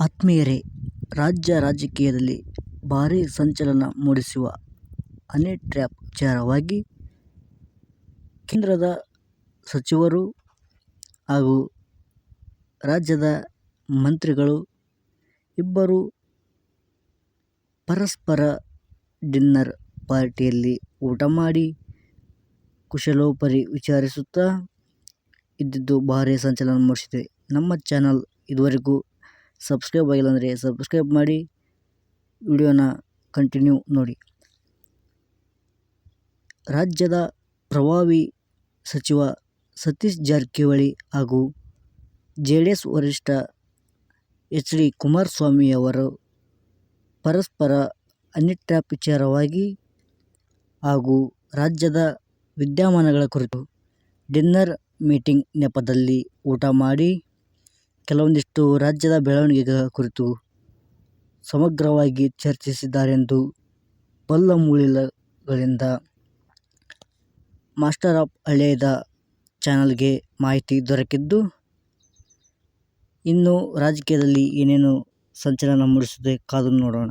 ಆತ್ಮೀಯರೇ, ರಾಜ್ಯ ರಾಜಕೀಯದಲ್ಲಿ ಭಾರೀ ಸಂಚಲನ ಮೂಡಿಸುವ ಹನಿ ಟ್ರ್ಯಾಪ್ ವಿಚಾರವಾಗಿ ಕೇಂದ್ರದ ಸಚಿವರು ಹಾಗೂ ರಾಜ್ಯದ ಮಂತ್ರಿಗಳು ಇಬ್ಬರು ಪರಸ್ಪರ ಡಿನ್ನರ್ ಪಾರ್ಟಿಯಲ್ಲಿ ಊಟ ಮಾಡಿ ಕುಶಲೋಪರಿ ವಿಚಾರಿಸುತ್ತಾ ಇದ್ದಿದ್ದು ಭಾರೀ ಸಂಚಲನ ಮೂಡಿಸಿದೆ. ನಮ್ಮ ಚಾನಲ್ ಇದುವರೆಗೂ ಸಬ್ಸ್ಕ್ರೈಬ್ ಆಗಿಲ್ಲ ಅಂದರೆ ಸಬ್ಸ್ಕ್ರೈಬ್ ಮಾಡಿ ವಿಡಿಯೋನ ಕಂಟಿನ್ಯೂ ನೋಡಿ. ರಾಜ್ಯದ ಪ್ರಭಾವಿ ಸಚಿವ ಸತೀಶ್ ಜಾರಕಿಹೊಳಿ ಹಾಗೂ ಜೆ ಡಿ ಎಸ್ ವರಿಷ್ಠ ಎಚ್. ಡಿ. ಕುಮಾರಸ್ವಾಮಿಯವರು ಪರಸ್ಪರ ಅನಿಟ್ಟ ವಿಚಾರವಾಗಿ ಹಾಗೂ ರಾಜ್ಯದ ವಿದ್ಯಮಾನಗಳ ಕುರಿತು ಡಿನ್ನರ್ ಮೀಟಿಂಗ್ ನೆಪದಲ್ಲಿ ಊಟ ಮಾಡಿ ಕೆಲವೊಂದಿಷ್ಟು ರಾಜ್ಯದ ಬೆಳವಣಿಗೆಗಳ ಕುರಿತು ಸಮಗ್ರವಾಗಿ ಚರ್ಚಿಸಿದ್ದಾರೆಂದು ಬಲ್ಲ ಮೂಲಗಳಿಂದ ಮಾಸ್ಟರ್ ಆಫ್ ಹಳೆಯದ ಚಾನಲ್ಗೆ ಮಾಹಿತಿ ದೊರಕಿದ್ದು, ಇನ್ನು ರಾಜಕೀಯದಲ್ಲಿ ಏನೇನು ಸಂಚಲನ ಮೂಡಿಸಿದೆ ಕಾದು ನೋಡೋಣ.